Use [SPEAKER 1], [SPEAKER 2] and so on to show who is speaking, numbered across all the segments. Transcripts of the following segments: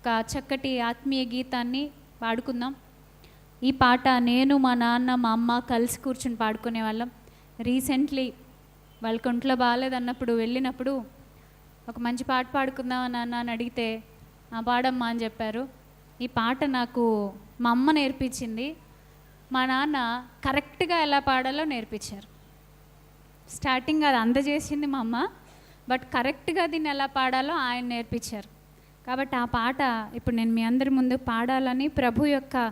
[SPEAKER 1] ఒక చక్కటి ఆత్మీయ గీతాన్ని పాడుకుందాం. ఈ పాట నేను మా నాన్న మా అమ్మ కలిసి కూర్చుని పాడుకునే వాళ్ళం. రీసెంట్లీ వాళ్ళకి ఒంట్లో బాగాలేదన్నప్పుడు వెళ్ళినప్పుడు ఒక మంచి పాట పాడుకుందాం నాన్న అని అడిగితే ఆ పాడమ్మా అని చెప్పారు. ఈ పాట నాకు మా అమ్మ నేర్పించింది. మా నాన్న కరెక్ట్గా ఎలా పాడాలో నేర్పించారు. స్టార్టింగ్ అది అందజేసింది మా అమ్మ బట్ కరెక్ట్గా దీన్ని ఎలా పాడాలో ఆయన నేర్పించారు. కాబట్టి ఆ పాట ఇప్పుడు నేను మీ అందరి ముందు పాడాలని ప్రభు యొక్క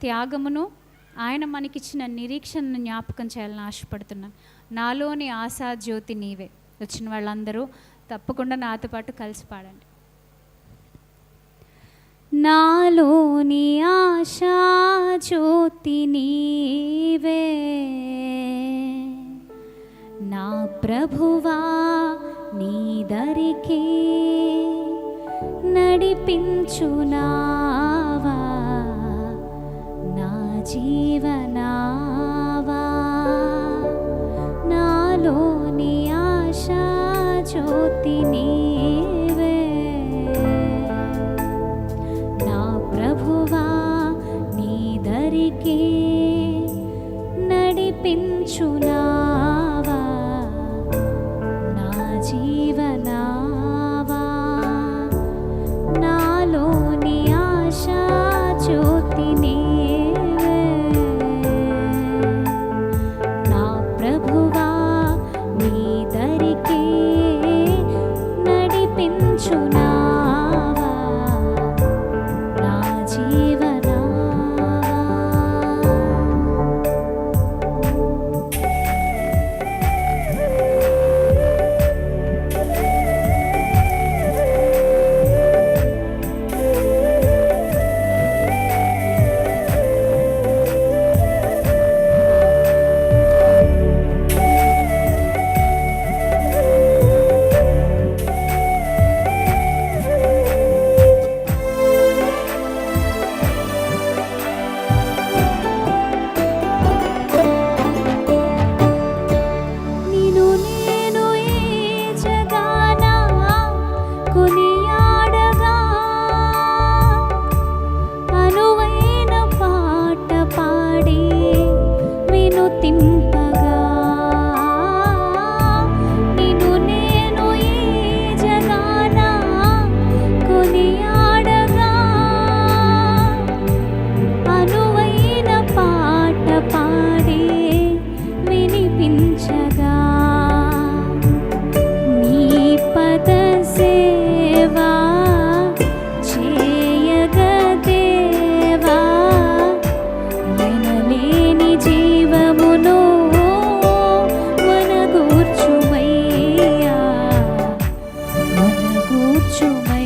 [SPEAKER 1] త్యాగమును ఆయన మనకిచ్చిన నిరీక్షణను జ్ఞాపకం చేయాలని ఆశపడుతున్నాను. నాలోని ఆశా జ్యోతి నీవే. వచ్చిన వాళ్ళందరూ తప్పకుండా నాతో పాటు కలిసి పాడండి. నాలోని ఆశా జ్యోతి నీవే. నా ప్రభువా నీ దరికే నడిపించునావా? నా జీవనావా? నాలోని ఆశా జ్యోతి chu mai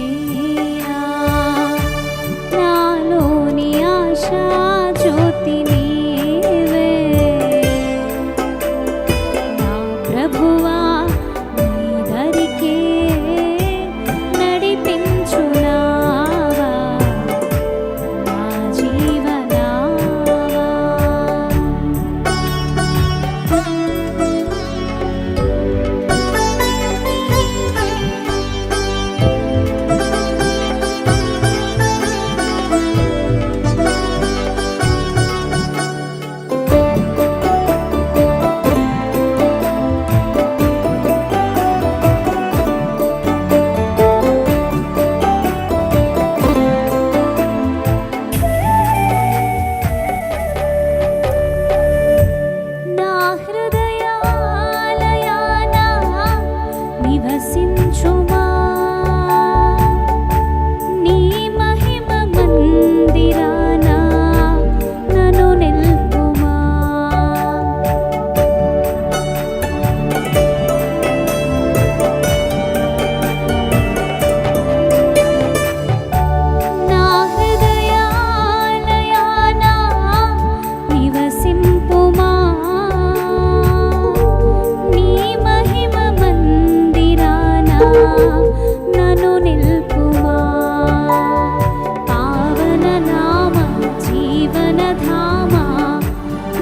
[SPEAKER 1] जीवनधामा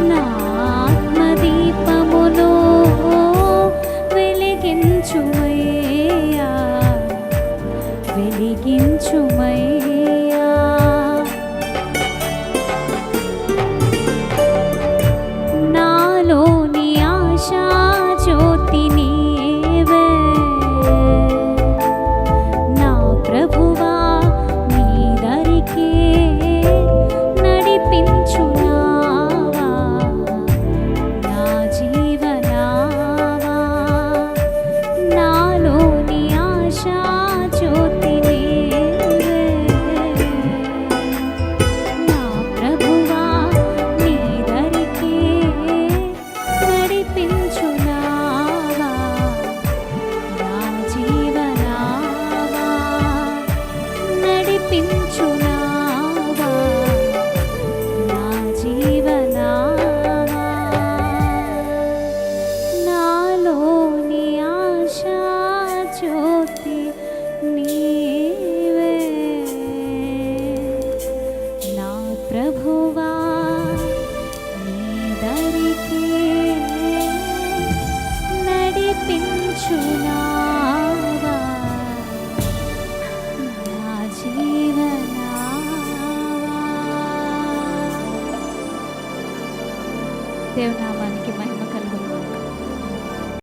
[SPEAKER 1] नात्मदीपम् జీవనావా దేవునామానికి మహిమ